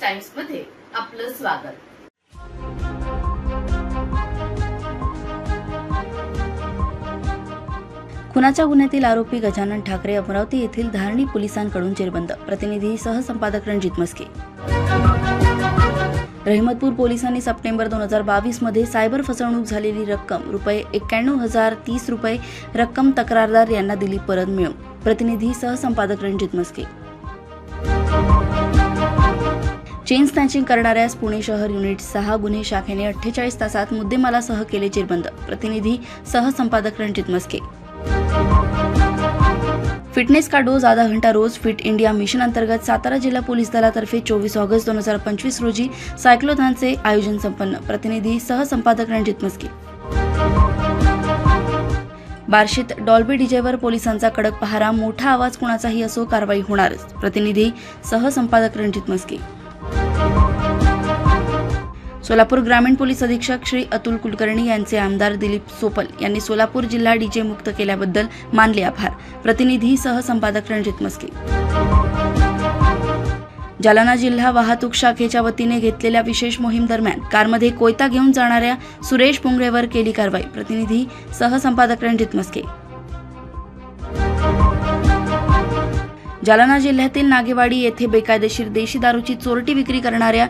टाइम्समध्ये आपलं स्वागत. खुनाच्या गुन्ह्यातील आरोपी गजानन ठाकरे अमरावती येथील धारणी पोलिसांकडून जेरबंद. प्रतिनिधी सहसंपादक रणजित मस्के रहिमतपूर पोलिसांनी सप्टेंबर दोन हजार बावीसमध्ये सायबर फसवणूक झालेली रक्कम रुपये एक्क्याण्णव हजार तीस रुपये रक्कम तक्रारदार यांना दिली परत मिळवून प्रतिनिधी सहसंपादक रणजित मस्के चेन स्नॅचिंग करणाऱ्यास पुणे शहर युनिट सहा गुन्हे शाखेने अठ्ठेचाळीस तासात मुद्देमालासह केले चिरबंद प्रतिनिधी सहसंपादक रणजित मस्के. फिटनेस का डोज आधा घंटा रोज फिट इंडिया मिशन अंतर्गत सातारा जिल्हा पोलीस दलातर्फे चोवीस ऑगस्ट दोन हजार पंचवीस रोजी सायक्लोथॉनचे आयोजन संपन्न. प्रतिनिधी सहसंपादक रणजित मस्के. बार्शीत डॉल्बी डीजेवर पोलिसांचा कडक पहारा मोठा आवाज कुणाचाही असो कारवाई होणारच. प्रतिनिधी सहसंपादक रणजित मस्के. सोलापूर ग्रामीण पोलीस अधीक्षक श्री अतुल कुलकर्णी यांचे आमदार दिलीप सोपल यांनी सोलापूर जिल्हा डीजे मुक्त केल्याबद्दल मानले आभार. प्रतिनिधी सहसंपादक रणजित मस्के. जालना जिल्हा वाहतूक शाखेच्या वतीने घेतलेल्या विशेष मोहीम दरम्यान कारमध्ये कोयता घेऊन जाणाऱ्या सुरेश पुंगळेवर केली कारवाई. प्रतिनिधी सहसंपादक रणजित मस्के. जालना जिल्ह्यातील नागेवाडी येथे बेकायदेशीर देशी दारूची चोरटी विक्री करणाऱ्या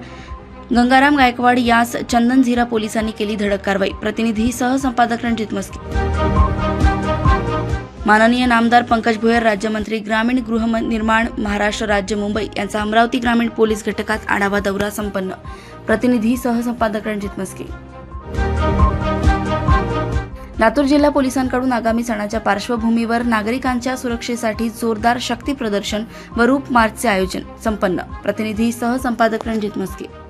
गंगाराम गायकवाड यास चंदनझिरा पोलिसांनी केली धडक कारवाई. प्रतिनिधी सहसंपादक रणजित मस्के. माननीय नामदार पंकज भोयर राज्यमंत्री ग्रामीण गृहनिर्माण महाराष्ट्र राज्य मुंबई यांचा अमरावती ग्रामीण पोलीस घटकात आढावा दौरा संपन्न. प्रतिनिधी सहसंपादक रणजित मस्के. लातूर जिल्हा पोलिसांकडून आगामी सणाच्या पार्श्वभूमीवर नागरिकांच्या सुरक्षेसाठी जोरदार शक्ती प्रदर्शन व रूप मार्चचे आयोजन संपन्न. प्रतिनिधी सहसंपादक रणजित मस्के.